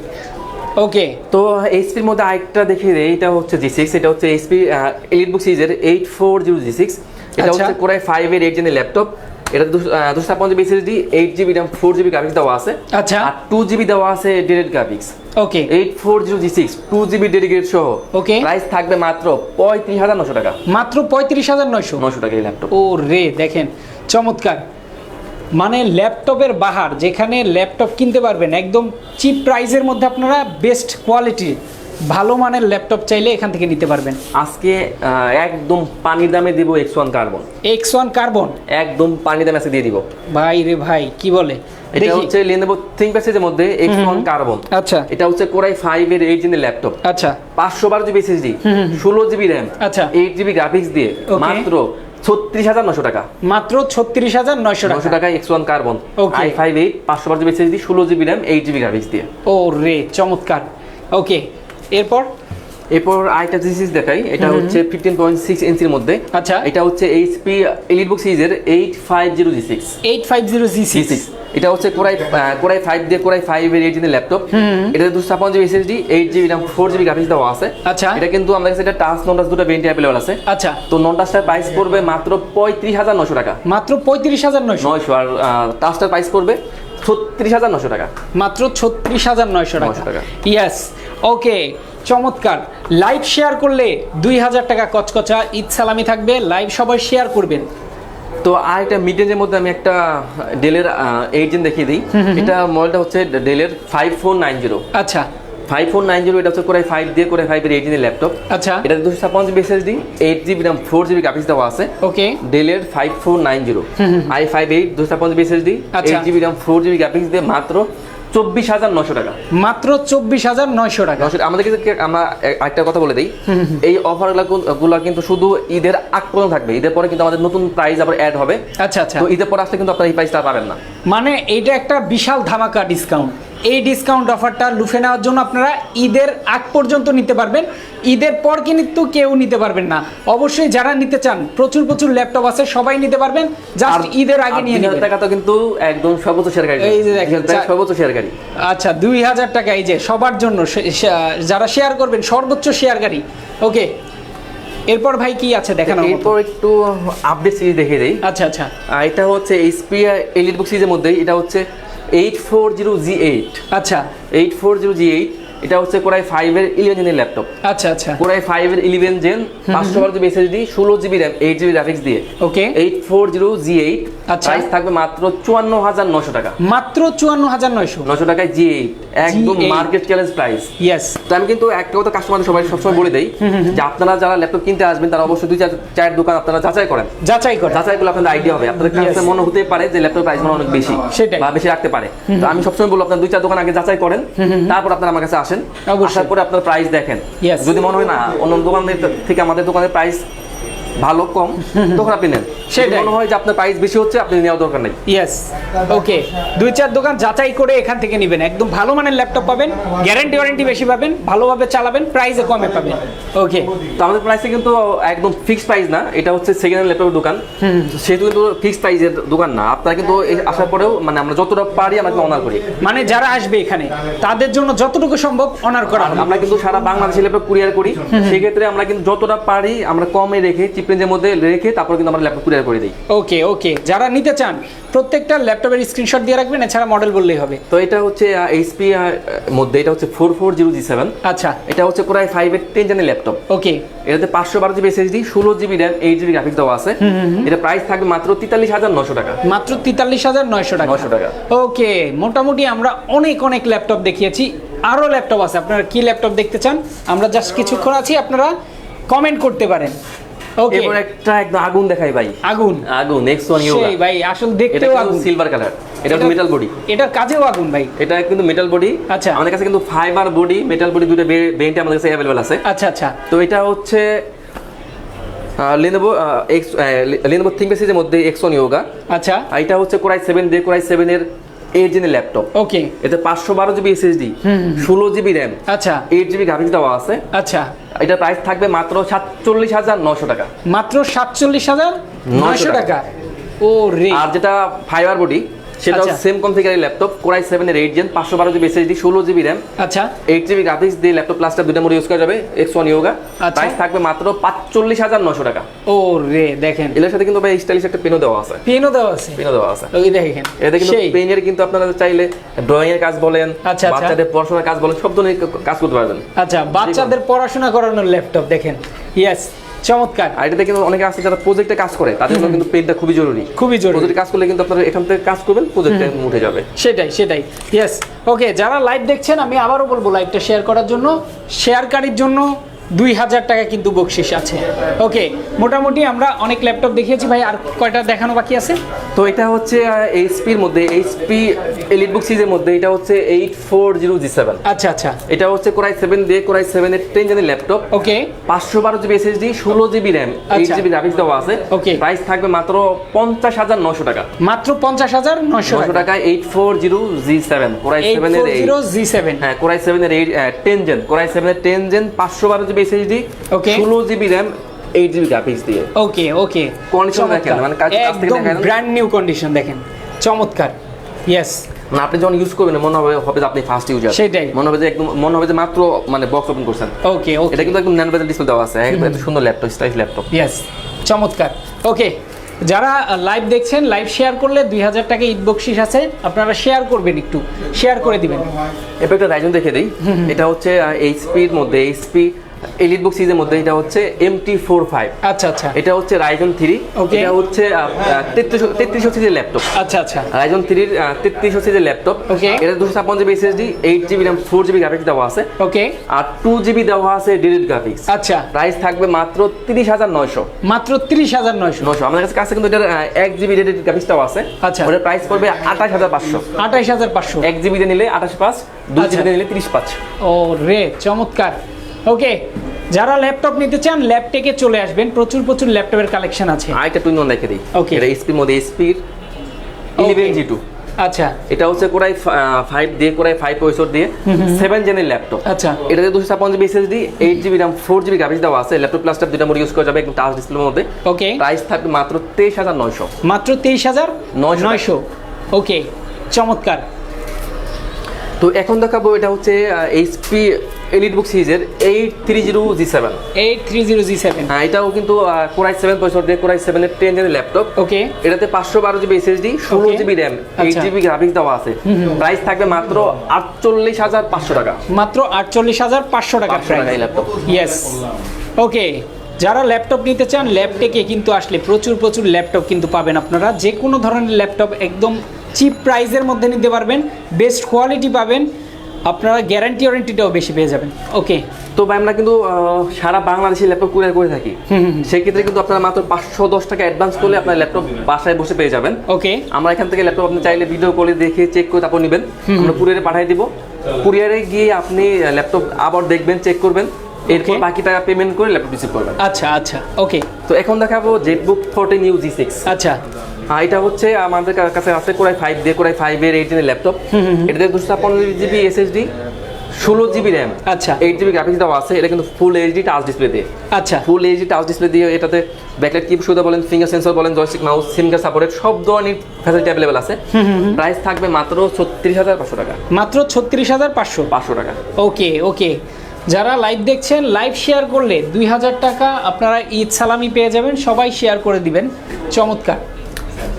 ওকে তো এইচপির মধ্যে আরেকটা দেয় এটা হচ্ছে জি সিক্স এটা হচ্ছে এইচপি এলিট বুক সিরিজের eight four zero G six এটা। হচ্ছে কোরাই ফাইভ এর এইট জেনের ল্যাপটপ এটা দুশো ছাপ্পান্ন GB SSD eight GB RAM four GB graphics দেওয়া আছে। আচ্ছা। আর টু জিবি দেওয়া আছে dedicate graphics okay eight four zero G six two GB dedicate সহ। Okay. প্রাইস থাকবে মাত্র পঁয়ত্রিশ হাজার নশো টাকা। মাত্র পঁয়ত্রিশ হাজার নয়শো নশো টাকা এই ল্যাপটপ ও রে দেখেন চমৎকার। মানে ল্যাপটপের বাহার যেখানে ল্যাপটপ কিনতে পারবেন একদম চিপ প্রাইসের মধ্যে আপনারা বেস্ট কোয়ালিটি ভালো মানের ল্যাপটপ চাইলে এখান থেকে নিতে পারবেন। আজকে একদম পানির দামে দিব X one carbon X one carbon একদম পানির দামে আজকে দিয়ে দিব। ভাই রে ভাই কি বলে? এটা হচ্ছে লেনেভো থিঙ্কপ্যাডের মধ্যে এক্স ওয়ান কার্বন আচ্ছা। এটা হচ্ছে কোরাই ফাইভ এর এইট জেনের ল্যাপটপ। আচ্ছা। পাঁচশো বারো জিবি এসএসডি ষোলো জিবি র্যাম আচ্ছা। এইট জিবি গ্রাফিক্স দিয়ে মাত্র ছত্রিশ হাজার নশো টাকা। মাত্র ছত্রিশ হাজার নয়শো নশো টাকা। X one carbon. I five eight পাঁচশো বারো জিবি এসএসডি ষোলো GB RAM eight GB graphics দিয়ে। ও রে চমৎকার। ওকে এরপর? এরপর আরেকটা জিনিস দেখাই এটা হচ্ছে ফিফটিন পয়েন্ট সিক্স ইঞ্চির মধ্যে। আচ্ছা। এটা হচ্ছে এইচপি এলিট বুক সিরিজের eight five zero G six eight five zero G six এটা হচ্ছে core i core i five দিয়ে কোরাই ফাইভ এর এইট ল্যাপটপ এটা দুশো ছাপ্পান্ন GB SSD eight GB RAM four GB graphics দেওয়া আছে। আচ্ছা। এটা কিন্তু আমাদের কাছে এটা টাচ নন টাচ দুটো ভেরিয়েন্ট অ্যাভেলেবল আছে। আচ্ছা। তো নন টাচটার প্রাইস পড়বে মাত্র পঁয়ত্রিশ হাজার নশো টাকা। মাত্র পঁয়ত্রিশ হাজার নয়শো। নয়শো আর টাচটার প্রাইস পড়বে ছত্রিশ হাজার নশো টাকা। মাত্র ছত্রিশ হাজার নয়শো টাকা। ইয়াস ওকে চমৎকার। লাইভ শেয়ার করলে দুই হাজার টাকা কচকচা ঈদ সালামি থাকবে। লাইভ সবাই শেয়ার করবেন। তো আর একটা মিড রেঞ্জের মধ্যে আমি একটা ডেলের এইট দেখিয়ে দিই। এটা মডেলটা হচ্ছে ডেলের ফাইভ ফোর নাইন জিরো আচ্ছা। ফাইভ ফোর নাইন জিরো এটা হচ্ছে করে ফাইভ দিয়ে করে ফাইভ এর এইট জিনের ল্যাপটপ। আচ্ছা। এটা দুশো ছাপ্পান্ন GB SSD eight GB RAM four GB graphics দেওয়া আছে। ওকে। ডেলের five four nine zero I five eight দুশো ছাপ্পান্ন জিবি এসএসডি আচ্ছা। Eight GB RAM four GB graphics দিয়ে মাত্র চব্বিশ হাজার নশো টাকা। মাত্র চব্বিশ হাজার নয়শো টাকা। আমাদের কাছে আমরা একটা কথা বলে দিই এই অফারগুলো গুলো কিন্তু শুধু ঈদের আগ পর্যন্ত থাকবে। ঈদের পরে কিন্তু আমাদের নতুন প্রাইস আবার অ্যাড হবে। আচ্ছা আচ্ছা। তো ঈদের পরে আসলে কিন্তু আপনারা এই প্রাইসটা পাবেন না। মানে এটা একটা বিশাল ধামাকা ডিসকাউন্ট এই ডিসকাউন্ট অফারটা লুফে নেওয়ার জন্য আপনারা ঈদের আগ পর্যন্ত নিতে পারবেন। ঈদের পর কিন্তু কেউ নিতে পারবেন না। অবশ্যই যারা নিতে চান প্রচুর প্রচুর ল্যাপটপ আছে সবাই নিতে পারবেন। জাস্ট ঈদের আগে নিয়ে নেবেন। টাকা তো কিন্তু একদম সর্বোচ্চ শেয়ার গাড়ি। এই যে সর্বোচ্চ শেয়ার গাড়ি। আচ্ছা দুই হাজার টাকা এই যে সবার জন্য যারা শেয়ার করবেন সর্বোচ্চ শেয়ারকারী ওকে এরপর ভাই কি আছে দেখানো এরপর একটু আপডেট সিরিজ দেখে দিই। আচ্ছা আচ্ছা। এটা হচ্ছে এইচপি এলিট বুক সিরিজের মধ্যে এটা হচ্ছে eight four zero G eight আচ্ছা। Eight four zero G eight এটা হচ্ছে কোরাই ফাইভের ইলেভেন জেনের ল্যাপটপ আচ্ছা আচ্ছা। কোরাই ফাইভের ইলেভেন জেন পাঁচশো বারো জিবি এসএসডি ষোলো GB RAM eight GB graphics দিয়ে। Okay eight four zero G eight. Price থাকবে মাত্র চুয়ান্ন হাজার নশো টাকা। মাত্র চুয়ান্ন হাজার নয়শো নশো টাকায় জি একদম মার্কেট চ্যালেঞ্জ প্রাইস ইয়েস তো আমি কিন্তু একটা কথা কাস্টমারদের সবাই সবসময় বলে দেই যে আপনারা যারা ল্যাপটপ কিনতে আসবেন তারা অবশ্যই দুই চায়ের দোকান আপনারা যাচাই করেন। যাচাই করে যাচাই করলে আপনাদের আইডিয়া হবে। আপনাদের কাছে মনে হতে পারে যে ল্যাপটপ প্রাইস মনে অনেক বেশি। বা বেশি রাখতে পারে। তো আমি সবসময় বলব আপনার দুই চার দোকান আগে যাচাই করেন। তারপর আপনারা আমার কাছে আসেন। আসার পরে আপনার প্রাইস দেখেন। যদি মনে হয় না অন্য দোকানের থেকে আমাদের দোকানের প্রাইস ভালো কম তখন আপনি নেন। সেটাই। মনে হয় যে আপনার প্রাইস বেশি হচ্ছে আপনি নেওয়ার দরকার নেই। ইয়েস ওকে দুই চার দোকান যাচাই করে এখান থেকে নেবেন। একদম ভালো মানের ল্যাপটপ পাবেন গ্যারান্টি ওয়ারেন্টি বেশি পাবেন ভালোভাবে চালাবেন প্রাইসে কমে পাবেন। ওকে তো আমাদের প্রাইসে কিন্তু একদম ফিক্সড প্রাইস না এটা হচ্ছে সেকেন্ড হ্যান্ড ল্যাপটপের দোকান। সেহেতু কিন্তু ফিক্সড প্রাইসের দোকান না। আপনারা কিন্তু আসার পরেও মানে আমরা যতটা পারি আমরা অনার করি। মানে যারা আসবে এখানে তাদের জন্য যতটুকু সম্ভব অনার করা আমরা কিন্তু সারা বাংলাদেশে ল্যাপটপ কুরিয়ার করি। সেক্ষেত্রে আমরা কিন্তু যতটা পারি আমরা কমে রেখে চিপ রেঞ্জের মধ্যে রেখে তারপর কিন্তু আমরা ল্যাপটপ কুরিয়ার করে দিই। ওকে ওকে যারা নিতে চান প্রত্যেকটা ল্যাপটপের স্ক্রিনশট দিয়ে রাখবেন এছাড়া মডেল বললেই হবে। তো এটা হচ্ছে এইচপি মধ্যে এটা হচ্ছে four four zero G seven আচ্ছা। এটা হচ্ছে প্রায় ফাইভ এর টেন জেনের ল্যাপটপ ওকে এটাতে পাঁচশো বারো জিবি এসএসডি ষোলো GB RAM eight GB graphics দেওয়া আছে। এটা প্রাইস থাকবে মাত্র তেতাল্লিশ হাজার নশো টাকা। মাত্র তেতাল্লিশ হাজার নয়শো টাকা। 900 টাকা। ওকে মোটামুটি আমরা অনেক অনেক ল্যাপটপ দেখিয়েছি। আরও ল্যাপটপ আছে। আপনারা কি ল্যাপটপ দেখতে চান? আমরা জাস্ট কিছুক্ষণ আছি আপনারা কমেন্ট করতে পারেন। এরপর একটা একদম আগুন দেখাই ভাই। আগুন। আগুন নেক্সট ওয়ান ইয়োগা সেই ভাই আসল এটা দেখতেও আগুন। সিলভার কালার এটা এটা- মেটাল বডি এটার কাজেও আগুন ভাই। এটা কিন্তু মেটাল বডি আচ্ছা। আমাদের কাছে কিন্তু ফাইবার বডি মেটাল বডি দুটো বেন্টে আমাদের কাছে অ্যাভেলেবল আছে। আচ্ছা আচ্ছা। তো এটা হচ্ছে লেনোভো এক্স লেনোভো থিঙ্কপ্যাড সিরিজের মধ্যে এক্স ওয়ান ইয়োগা আচ্ছা। এটা হচ্ছে কোরাই সেভেন দিয়ে কোরাই সেভেনের এইট জিবি ল্যাপটপ ওকে এতে পাঁচশো বারো জিবি এসএসডি ষোলো জিবি র্যাম আচ্ছা। এইট জিবি গ্রাফিক্স দেওয়া আছে। আচ্ছা। এটা প্রাইস থাকবে মাত্র সাতচল্লিশ হাজার নশো টাকা। মাত্র সাতচল্লিশ হাজার নয়শো টাকা। টাকা। ও রে আর যেটা ফাইবার বডি আচ্ছা। সেম কনফিগারের ল্যাপটপ কোরাই সেভেনের এইট জেন পাঁচশো বারো জিবি এসএসডি ষোলো জিবি র্যাম আচ্ছা। এইট জিবি গ্রাফিক্স দিয়ে ল্যাপটপ প্লাসটা দুটো মোড ইউজ করা যাবে এক্স ওয়ান ইয়োগা। প্রাইস থাকবে মাত্র পাঁচচল্লিশ হাজার নশো টাকা। ও রে দেখেন। এটার সাথে কিন্তু ভাই স্টাইলিশ একটা পেনও দেওয়া আছে। পেনও দেওয়া আছে? পেনও দেওয়া আছে। ওই দেখেন এতে কিন্তু পেনের কিন্তু আপনারা চাইলে ড্রয়িং এর কাজ বলেন আচ্ছা, আচ্ছা। বাচ্চাদের পড়াশোনার কাজ বলেন সব ধরনের কাজ করতে পারবেন। আচ্ছা বাচ্চাদের পড়াশোনা করানোর ল্যাপটপ দেখেন। ইয়েস চমৎকার। আর এটাতে কিন্তু অনেকে আছে যারা প্রজেক্টে কাজ করে তাদের জন্য কিন্তু পেনটা খুবই জরুরি। খুবই জরুরি। প্রজেক্টে কাজ করলে কিন্তু আপনারা এখান থেকে কাজ করবেন প্রজেক্টে উঠে যাবে। সেটাই সেটাই। ইয়েস ওকে যারা লাইভ দেখছেন আমি আবারও বলব লাইভটা শেয়ার করার জন্য। শেয়ারকারীর জন্য দুই হাজার টাকা কিন্তু বকশিস আছে। ওকে মোটামুটি আমরা অনেক ল্যাপটপ দেখিয়েছি ভাই আর কয়টা দেখানো বাকি আছে? তো এটা হচ্ছে এইচপির মধ্যে এইচপি এলিট বুক সিরিজের মধ্যে এটা হচ্ছে eight four zero G seven আচ্ছা আচ্ছা। এটা হচ্ছে কোরাই সেভেন দিয়ে কোরাই সেভেনের টেন জেনের ল্যাপটপ। ওকে। পাঁচশো বারো জিবি এসএসডি ষোলো GB RAM eight. GB graphics দেওয়া আছে। Okay. প্রাইস থাকবে মাত্র পঞ্চাশ হাজার নশো টাকা। মাত্র পঞ্চাশ হাজার নশো টাকা। Eight four zero G seven core i eight সেভেনের জিরো জি সেভেন হ্যাঁ কোরাই সেভেনের eight ten gen core i সেভেনের টেন জেন পাঁচশো বারো জিবি এসএসডি Okay. ষোলো GB RAM eight GB graphics দিয়ে। ওকে ওকে Condition দেখেন, মানে কাছ একদম ব্র্যান্ড নিউ কন্ডিশন দেখেন। চমৎকার। ইয়েস মানে আপনি যখন ইউজ করবেন মনে হবে হবে আপনি ফার্স্ট ইউজার সেটাই। মনে হবে যে একদম মনে হবে যে মাত্র মানে বক্স ওপেন করছেন। ওকে ওকে এটা কিন্তু একদম ন্যান বেজেল ডিসপ্লে দেওয়া আছে। এত সুন্দর ল্যাপটপ স্টাইল ল্যাপটপ ইয়েস চমৎকার। ওকে যারা লাইভ দেখছেন লাইভ শেয়ার করলে দুই হাজার টাকা ঈদ বকশিস আছে। আপনারা শেয়ার করবেন একটু। শেয়ার করে দিবেন। এরপর একটা রাইজন দেখে দিই। এটা হচ্ছে এইচপির মধ্যে এইচপি এলিট বুক সিরিজের মধ্যে এটা হচ্ছে এমটি ফোর ফাইভ আচ্ছা আচ্ছা। এটা হচ্ছে রাইজন থ্রি এটা হচ্ছে তেত্রিশশো সিরিজের ল্যাপটপ আচ্ছা আচ্ছা। রাইজন থ্রির তেত্রিশশো সিরিজের ল্যাপটপ এটা দুশো ছাপ্পান্ন GB SSD eight GB RAM four GB graphics দেওয়া আছে। ওকে আর টু জিবি দেওয়া আছে ডিলিট গ্রাফিক্স আচ্ছা। প্রাইস থাকবে মাত্র তিরিশ হাজার নয়শো। মাত্র তিরিশ হাজার নয়শো। নশো আমাদের কাছে কাছে কিন্তু এটার এক জিবি ডেটেড গ্রাফিক্সটাও আছে। আচ্ছা। ওটার প্রাইস পড়বে আঠাশ হাজার পাঁচশো। আঠাইশ হাজার পাঁচশো। এক জিবি নিলে আঠাশ পাঁচ দুই আচ্ছা। জিবি নিলে তিরিশ পাঁচ। ও রে চমৎকার। ওকে যারা ল্যাপটপ নিতে চান ল্যাপটেকে চলে আসবেন। প্রচুর প্রচুর ল্যাপটপের কালেকশন আছে। আরেকটা টুইন ওয়ান দেখে দিই। ওকে এটা এসপির মধ্যে এসপির ইলেভেন জি টু আচ্ছা। এটা হচ্ছে কোরাই ফাইভ দিয়ে কোরাই ফাইভ পয়সর দিয়ে সেভেন জেনের ল্যাপটপ আচ্ছা। এটাতে দুশো ছাপ্পান্ন GB SSD eight GB RAM four GB graphics দেওয়া আছে। ল্যাপটপ প্লাসটা দুটা মোড ইউজ করা যাবে একদম টাচ ডিসপ্লের মধ্যে ওকে প্রাইস থাকবে মাত্র তেইশ হাজার নয়শো। মাত্র তেইশ হাজার। নয়শো ওকে চমৎকার। তো এখন দেখাবো এটা হচ্ছে এইচপি এলিট বুক সিরিজের eight three zero G seven eight three zero G seven হ্যাঁ এটাও কিন্তু কোরাই সেভেন দিয়ে কোরাই সেভেনের টেন জেনের ল্যাপটপ ওকে এটাতে পাঁচশো বারো জিবি এসএসডি ষোলো. GB RAM eight. GB graphics দেওয়া আছে। প্রাইস থাকবে মাত্র আটচল্লিশ হাজার পাঁচশো টাকা। মাত্র আটচল্লিশ হাজার পাঁচশো টাকা এই ল্যাপটপ ইয়েস ওকে যারা ল্যাপটপ নিতে চান ল্যাপটেকে কিন্তু আসলে প্রচুর প্রচুর ল্যাপটপ কিন্তু পাবেন আপনারা। যে কোনো ধরনের ল্যাপটপ একদম চিপ প্রাইসের মধ্যে নিতে পারবেন বেস্ট কোয়ালিটি পাবেন। আপনারা গ্যারান্টি ওয়ারেন্টিটাও বেশি পেয়ে যাবেন। ওকে তো ভাই আমরা কিন্তু সারা বাংলাদেশে ল্যাপটপ কুরিয়ার করে থাকি। সেক্ষেত্রে কিন্তু আপনারা মাত্র পাঁচশো দশ টাকা অ্যাডভান্স করলে আপনার ল্যাপটপ বাসায় বসে পেয়ে যাবেন। ওকে আমরা এখান থেকে ল্যাপটপ আপনি চাইলে ভিডিও কলে দেখে চেক করে তারপর নেবেন। আমরা কুরিয়ারে পাঠিয়ে দিব। কুরিয়ারে গিয়ে আপনি ল্যাপটপ আবার দেখবেন চেক করবেন। এরপর. বাকি টাকা পেমেন্ট করে ল্যাপটপ রিসিভ করবেন। আচ্ছা আচ্ছা। ওকে তো এখন দেখাবো ZBook fourteen U G six আচ্ছা। এটা হচ্ছে আমাদের কাছে আছে কোরাই ফাইভ দিয়ে কোরাই ফাইভ এর এইট এর ল্যাপটপ এটাতে দুশো ছাপ্পান্ন জিবি এসএসডি ষোলো জিবি র্যাম আচ্ছা। এইট জিবি গ্রাফিক্স দেওয়া আছে এটা কিন্তু ফুল এইচডি টাচ ডিসপ্লে দিয়ে। আচ্ছা। ফুল এইচডি টাচ ডিসপ্লে দিয়ে এটাতে ব্যাকলাইট কিপ সুবিধা বলেন ফিঙ্গার সেন্সর বলেন joystick mouse SIM card supported সব ধরনের ফ্যাসিলিটি অ্যাভেলেবল আছে। প্রাইস থাকবে মাত্র ছত্রিশ হাজার পাঁচশো টাকা। মাত্র ছত্রিশ হাজার পাঁচশো? পাঁচশো টাকা। ওকে ওকে। যারা লাইভ দেখছেন লাইভ শেয়ার করলে দুই হাজার টাকা আপনারা ঈদ সালামি পেয়ে যাবেন সবাই শেয়ার করে দিবেন। চমৎকার।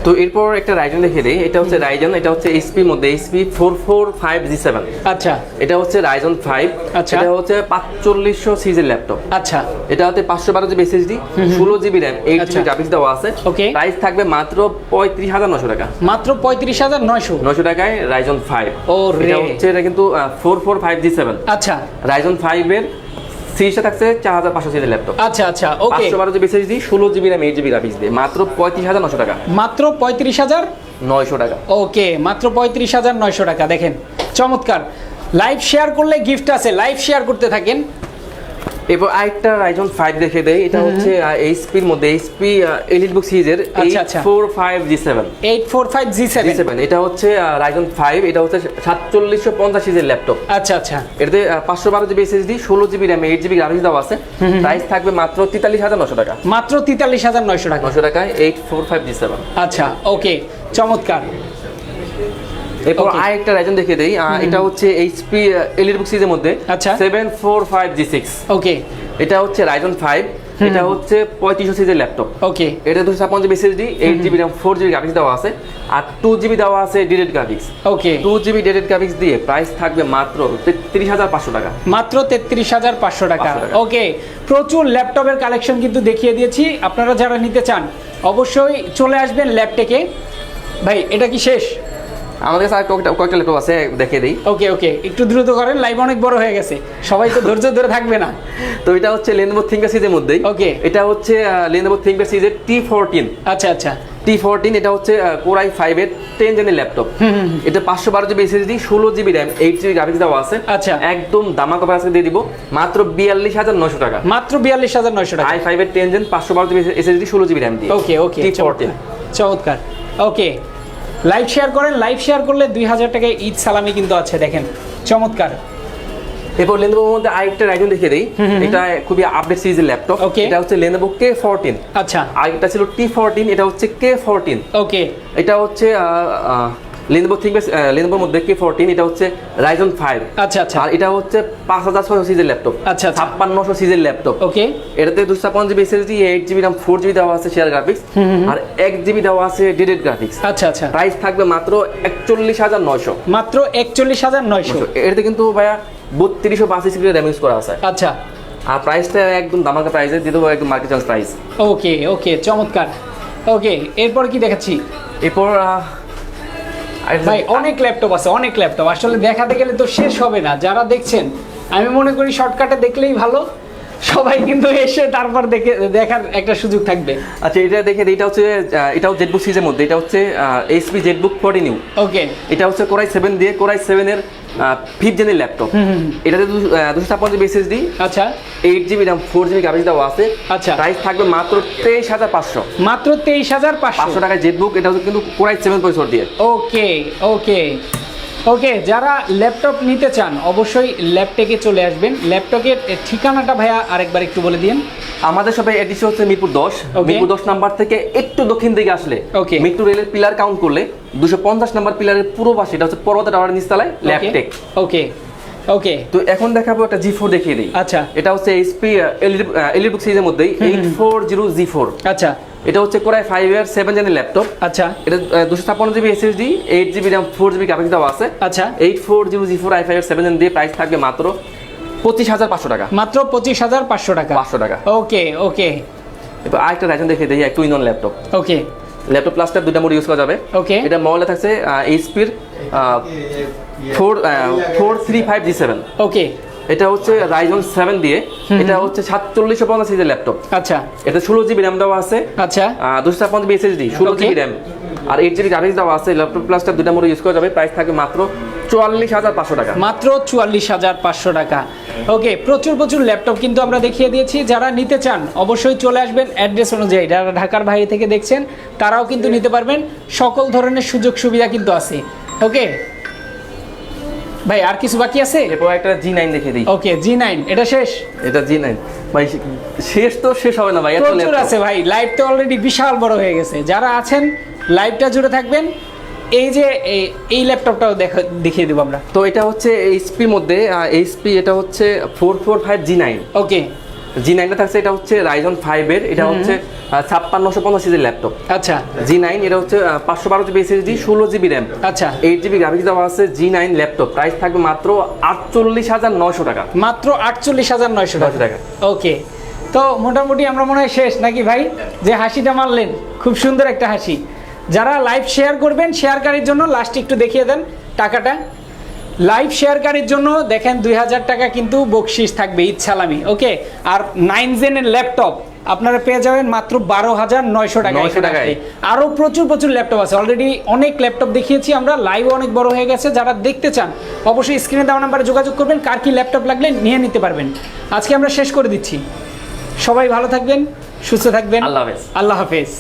তো এরপর একটা রাইজন দেখে দিই এটা হচ্ছে রাইজন এটা হচ্ছে এইচপির মধ্যে HP four four five G seven আচ্ছা। এটা হচ্ছে রাইজন ফাইভ আচ্ছা। এটা হচ্ছে পাঁচচল্লিশশো সিজের ল্যাপটপ। আচ্ছা। এটা হচ্ছে পাঁচশো বারো জিবি এসএসডি ষোলো জিবি র্যাম এইট আচ্ছা। জিবি গ্রাফিক্স দেওয়া আছে। Okay. প্রাইস থাকবে মাত্র পঁয়ত্রিশ হাজার নশো টাকা। মাত্র পঁয়ত্রিশ হাজার নয়শো। নশো টাকায় রাইজন ফাইভ ও এটা হচ্ছে এটা কিন্তু four four five G seven আচ্ছা। রাইজন ফাইভের সিরিজটা থাকছে চার হাজার পাঁচশো ল্যাপটপ। আচ্ছা আচ্ছা ওকে। পাঁচশো বারো জিবি এসএসডি ষোলো GB RAM eight GB graphics দিয়ে। মাত্র পঁয়ত্রিশ হাজার নশো টাকা। মাত্র পঁয়ত্রিশ হাজার? নয়শো টাকা। ওকে মাত্র পঁয়ত্রিশ হাজার নয়শো টাকা। দেখেন চমৎকার। লাইভ শেয়ার করলে গিফট আছে। লাইভ শেয়ার করতে থাকেন। এরপর আরেকটা রাইজন ফাইভ দেখে দেয় এটা হচ্ছে এইচপির মধ্যে এইচপি এলিট বুক সিরিজের আচ্ছা, এইট আচ্ছা। Four five G seven eight four five G seven seven এটা হচ্ছে রাইজন ফাইভ এটা হচ্ছে সাতচল্লিশশো পঞ্চাশ সিজের ল্যাপটপ আচ্ছা আচ্ছা। এটাতে পাঁচশো বারো জিবি এসএসডি ষোলো GB RAM eight GB graphics দেওয়া আছে। প্রাইস থাকবে মাত্র তেতাল্লিশ হাজার নশো টাকা। মাত্র তেতাল্লিশ হাজার নয়শো টাকা। নশো টাকায় eight four five G seven আচ্ছা ওকে চমৎকার। এরপর. আরেকটা রাইজন দেখে দেই। এটা হচ্ছে এইচপি এলিট বুক সিরিজের মধ্যে। আচ্ছা। Seven four five G six okay এটা হচ্ছে রাইজন ফাইভ এটা হচ্ছে পঁয়ত্রিশশো সিরিজের ল্যাপটপ ওকে এটা দুশো ছাপ্পান্ন GB SSD eight GB RAM four GB graphics দেওয়া আছে। আর টু জিবি দেওয়া আছে dedicated graphics okay two GB dated graphics দিয়ে প্রাইস থাকবে মাত্র তেত্রিশ হাজার পাঁচশো টাকা। মাত্র তেত্রিশ হাজার পাঁচশো টাকা। 500 টাকা। ওকে প্রচুর ল্যাপটপের কালেকশন কিন্তু দেখিয়ে দিয়েছি। আপনারা যারা নিতে চান অবশ্যই চলে আসবেন ল্যাপটেকে ভাই এটা কি শেষ? আমাদের কাছে আর কয়েকটা কয়েকটা ল্যাপটপ আছে দেখে দিই। ওকে ওকে একটু দ্রুত করেন লাইভ অনেক বড় হয়ে গেছে। সবাই তো ধৈর্য ধরে থাকবে না। তো এটা হচ্ছে লেনোভো থিঙ্কার সিরিজের মধ্যেই। Okay. এটা হচ্ছে লেনোভো থিঙ্কার সিরিজের টি ফোরটিন আচ্ছা আচ্ছা। টি ফোরটিন এটা হচ্ছে কোরাই ফাইভের টেন জেনের ল্যাপটপ এটা পাঁচশো বারো জিবি এসএসডি ষোলো GB RAM eight GB graphics দেওয়া আছে। আচ্ছা। একদম দামা কভার আজকে দিয়ে দিব মাত্র বিয়াল্লিশ হাজার নশো টাকা। মাত্র বিয়াল্লিশ হাজার নয়শো টাকা। আই ফাইভের টেন জেন পাঁচশো বারো জিবি এসএসডি ষোলো জিবি র্যাম দিয়ে। ওকে ওকে টি ফোরটিন চমৎকার। ওকে লাইভ শেয়ার করেন লাইভ শেয়ার করলে দুই হাজার টাকায় ঈদ সালামি কিন্তু আছে দেখেন। চমৎকার। এরপর লেনোভোর মধ্যে আরেকটা রাইজন দেখে দিই। এটা খুবই আপডেট সিরিজের ল্যাপটপ. এটা হচ্ছে লেনোভো কে ফোরটিন আচ্ছা। আরেকটা ছিল টি ফোরটিন এটা হচ্ছে কে ফোরটিন ওকে এটা হচ্ছে লেনোভো থিঙ্কস লেনোভোর মধ্যে কে ফোরটিন এটা হচ্ছে রাইজন ফাইভ আচ্ছা আচ্ছা। আর এটা হচ্ছে পাঁচ হাজার ছশো সিজের ল্যাপটপ আচ্ছা। ছাপ্পান্নশো সিজের ল্যাপটপ ওকে এটাতে দুশো ছাপ্পান্ন GB SSD eight GB RAM four GB দেওয়া আছে শেয়ার গ্রাফিক্স আর এক জিবি দেওয়া আছে ডিডেড গ্রাফিক্স আচ্ছা আচ্ছা। প্রাইস থাকবে মাত্র একচল্লিশ হাজার নয়শো। মাত্র একচল্লিশ হাজার নয়শো। এটাতে কিন্তু ভাইয়া বত্রিশশো বাসি সিপির র্যাম ইউজ করা আছে। আচ্ছা। আর প্রাইসটা একদম দামাকা প্রাইসে দিয়ে দেবো একদম মার্কেট প্রাইস ওকে ওকে চমৎকার। ওকে এরপর কি দেখাচ্ছি? এরপর ভাই, অনেক ল্যাপটপ আছে, অনেক ল্যাপটপ আসলে দেখাতে গেলে তো শেষ হবে না। যারা দেখছেন, আমি মনে করি শর্টকাটে দেখলেই ভালো। সবাই কিন্তু এসে তারপর দেখে দেখার একটা সুযোগ থাকবে। আচ্ছা এটা দেখে এটা হচ্ছে এটাও জেটবুক সিজের মধ্যে এটা হচ্ছে HP ZBook forty new okay এটা হচ্ছে কোরাই সেভেন দিয়ে কোরাই সেভেনের ফিফথ জেনের ল্যাপটপ এটাতে দুশো ছাপ্পান্ন জিবি এসএসডি আচ্ছা। Eight GB RAM four GB graphics দেওয়া আছে। আচ্ছা। প্রাইস থাকবে মাত্র তেইশ হাজার পাঁচশো। মাত্র তেইশ হাজার পাঁচশো। টাকায় জেটবুক এটা হচ্ছে কিন্তু কোরাই সেভেন পয়সর দিয়ে। ওকে ওকে ওকে যারা ল্যাপটপ নিতে চান অবশ্যই ল্যাপটেকে চলে আসবেন। ল্যাপটপের ঠিকানাটা ভাইয়া আরেকবার একটু বলে দিন আমাদের সবাই এডিশন হচ্ছে মিরপুর দশ. মিরপুর দশ নাম্বার থেকে একটু দক্ষিণ দিকে আসলে। Okay. মিরপুর রেলের পিলার কাউন্ট করলে দুশো পঞ্চাশ নাম্বার পিলারের পুরো পাশে এটা হচ্ছে পর্বত টাওয়ার নিচতলায় ল্যাপটেক ওকে। ওকে। তো এখন দেখাবো একটা জি ফোর দেখিয়ে দিই। আচ্ছা। এটা হচ্ছে এইচপি এলইডি বুক সিরিজের মধ্যেই eight four zero G four আচ্ছা। এটা হচ্ছে কোরাই ফাইভ এর সেভেন জেনের ল্যাপটপ আচ্ছা। এটা দুশো ছাপ্পান্ন GB SSD eight GB RAM four GB graphics দেওয়া আছে। আচ্ছা। Eight four zero G four I five seven gen দিয়ে প্রাইস থাকবে মাত্র পঁচিশ হাজার পাঁচশো টাকা। মাত্র পঁচিশ হাজার পাঁচশো টাকা। পাঁচশো টাকা। ওকে ওকে। এবার আরেকটা রাইজন দেখে দিই একটু ইনন ল্যাপটপ ওকে। ল্যাপটপ প্লাসটা দুটা মোড ইউজ করা যাবে। ওকে। এটা মডেলে থাকছে এইচপির four four three five G seven okay. এটা হচ্ছে রাইজন সেভেন দিয়ে। এটা হচ্ছে সাতচল্লিশশো পঞ্চাশ সিজের ল্যাপটপ আচ্ছা। এটা ষোলো জিবি র্যাম দেওয়া আছে। আচ্ছা। দুশো ছাপ্পান্ন এসএসডি ষোলো. জিবি র্যাম আর এইট জিবি গ্রাফিক্স দেওয়া আছে। ল্যাপটপ প্লাসটা দুটা মোড ইউজ করা যাবে। প্রাইস থাকবে মাত্র চুয়াল্লিশ হাজার পাঁচশো টাকা। মাত্র চুয়াল্লিশ হাজার পাঁচশো টাকা। ওকে প্রচুর প্রচুর ল্যাপটপ কিন্তু আমরা দেখিয়ে দিয়েছি। যারা নিতে চান অবশ্যই চলে আসবেন অ্যাড্রেস অনুযায়ী। যারা ঢাকার বাইরে থেকে দেখছেন তারাও কিন্তু নিতে পারবেন। সকল ধরনের সুযোগ সুবিধা কিন্তু আছে। ওকে ভাই আর কিছু বাকি আছে? এরপর একটা জি নাইন দেখে দিই। ওকে জি নাইন এটা শেষ? এটা জি নাইন ভাই শেষ তো শেষ হবে না ভাই প্রচুর আছে ভাই লাইভ তো অলরেডি বিশাল বড় হয়ে গেছে। যারা আছেন লাইভটা জুড়ে থাকবেন। এই যে এই- এই ল্যাপটপটাও দেখা দেখিয়ে দেবো আমরা। তো এটা হচ্ছে এইচপির মধ্যে এইচপি এটা হচ্ছে four four five G nine okay G নাইনটা থাকছে এটা হচ্ছে রাইজন ফাইভ এর এটা হচ্ছে ছাপ্পান্নশো পঞ্চাশ সিজের ল্যাপটপ আচ্ছা। জি নাইন এটা হচ্ছে পাঁচশো বারো জিবি এসএসডি ষোলো জিবি র্যাম আচ্ছা। এইট জিবি গ্রাফিক্স দেওয়া আছে জি নাইন ল্যাপটপ প্রাইস থাকবে মাত্র আটচল্লিশ হাজার নয়শো টাকা। মাত্র আটচল্লিশ হাজার নয়শো টাকা। ওকে তো মোটামুটি আমরা মনে হয় শেষ নাকি ভাই? যে হাসিটা মারলেন খুব সুন্দর একটা হাসি। যারা লাইভ শেয়ার করবেন শেয়ারকারীর জন্য লাস্ট একটু দেখিয়ে দেন টাকাটা। লাইভ শেয়ারকারীর জন্য দেখেন দুই হাজার টাকা কিন্তু বকশিস থাকবে সালামি ওকে? আর নাইন জেনের ল্যাপটপ আপনারা পেয়ে যাবেন মাত্র বারো হাজার নয়শো টাকা 900 টাকায়। আরও প্রচুর প্রচুর ল্যাপটপ আছে। অলরেডি অনেক ল্যাপটপ দেখিয়েছি আমরা লাইভ অনেক বড় হয়ে গেছে। যারা দেখতে চান অবশ্যই স্ক্রিনে দেওয়া নাম্বারে যোগাযোগ করবেন কার কি ল্যাপটপ লাগলে নিয়ে নিতে পারবেন। আজকে আমরা শেষ করে দিচ্ছি। সবাই ভালো থাকবেন সুস্থ থাকবেন। আল্লাহ হাফেজ। আল্লাহ হাফেজ।